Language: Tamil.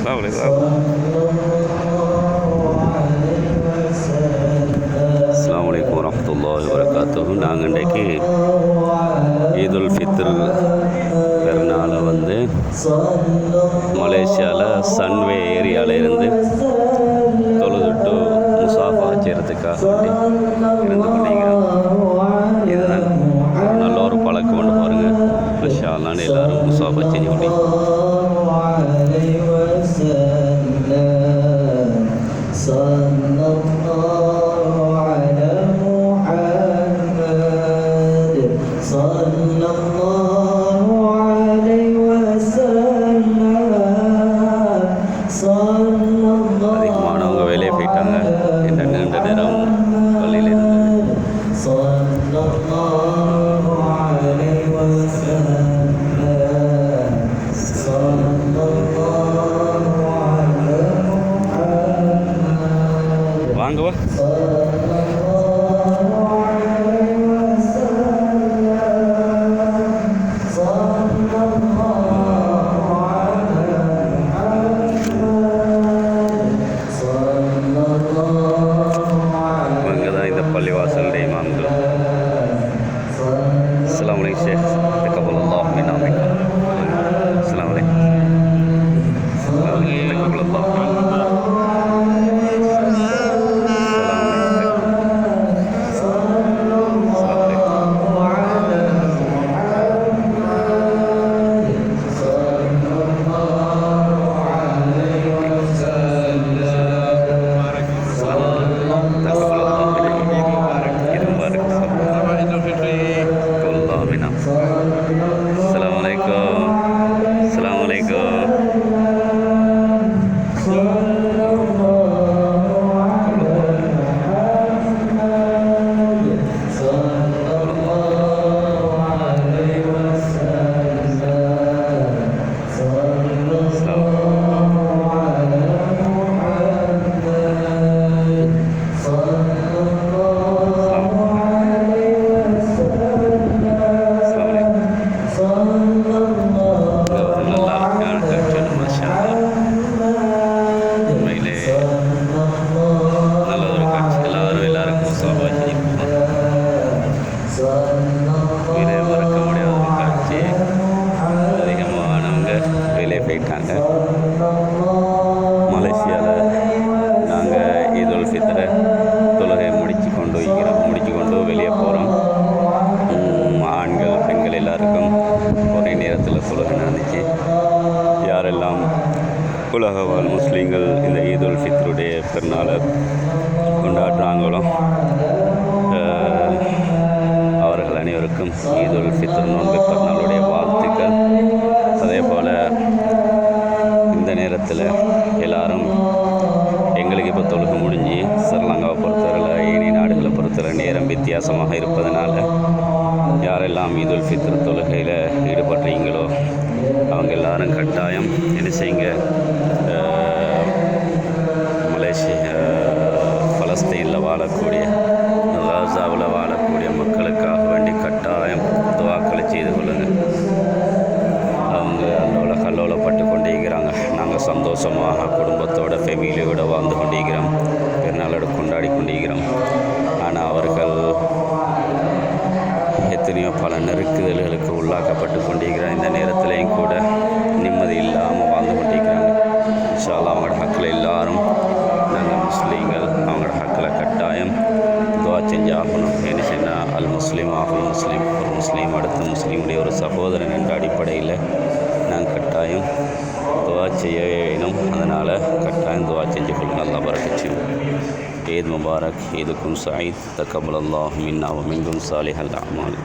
அஸ்ஸலாமு அலைக்கும் அஸ்ஸலாமு அலைக்கும் வரமத்துல்லாஹி வரகாத்துஹு நாங்கள் இன்றைக்கு ஈதுல் ஃபித்ர் பெருநாளை வந்து மலேசியாவில் சன்வே ஏரியாவில் இருந்து தொழுதுட்டு முசாஃபா செய்கிறதுக்காக صلى Gracias. உலக வாழ் முஸ்லீம்கள் இந்த ஈதுல் ஃபித்ருடைய பெருநாளை கொண்டாடுறாங்களோ அவர்கள் அனைவருக்கும் ஈதுல் ஃபித்ர் நோன்பு பெருநாளுடைய வாழ்த்துக்கள். அதே போல் இந்த நேரத்தில் எல்லாரும் எங்களுக்கு இப்போ தொழுக முடிஞ்சு ஸ்ரீலங்காவை பொறுத்தவரையில் ஏனைய நாடுகளை பொறுத்தவரை நேரம் வித்தியாசமாக இருப்பதனால யாரெல்லாம் ஈதுல் ஃபித்ர் தொழுகையில் ஈடுபடுறீங்களோ அவங்க எல்லாரும் கட்டாயம் என்ன செய்யுங்க சந்தோஷமாக குடும்பத்தோட ஃபேமிலியோடு வாழ்ந்து கொண்டிருக்கிறோம். பெருநாளோட கொண்டாடி கொண்டிருக்கிறோம். ஆனால் அவர்கள் எத்தனையோ பல நெருக்குதல்களுக்கு உள்ளாக்கப்பட்டு கொண்டிருக்கிறார். இந்த நேரத்திலையும் கூட நிம்மதி இல்லாமல் வாழ்ந்து கொண்டிருக்கிறாங்க. இன்ஷால்லா அவங்களோட ஹக்கில் எல்லாரும் நாங்கள் முஸ்லீம்கள் அவங்களோட ஹக்கில் கட்டாயம் துவா செஞ்சு ஆகணும். என்ன சொன்னால் அல் முஸ்லீம் ஆகணும் முஸ்லீம் ஒரு முஸ்லீம் அடுத்த முஸ்லீமுடைய ஒரு சகோதரன் என்ற அடிப்படையில் நாங்கள் கட்டாயம் செய்ய வேணும். அதனால் கட்டாயம் துவா செஞ்சு கொள்ளுங்க நல்லா பரக்கச்சு ஈத் முபாரக். ஈதுக்கும் சாயித் தக்கபல் அல்லாஹ் மின்னா வமிங்கும் சாலிஹல் அமால்.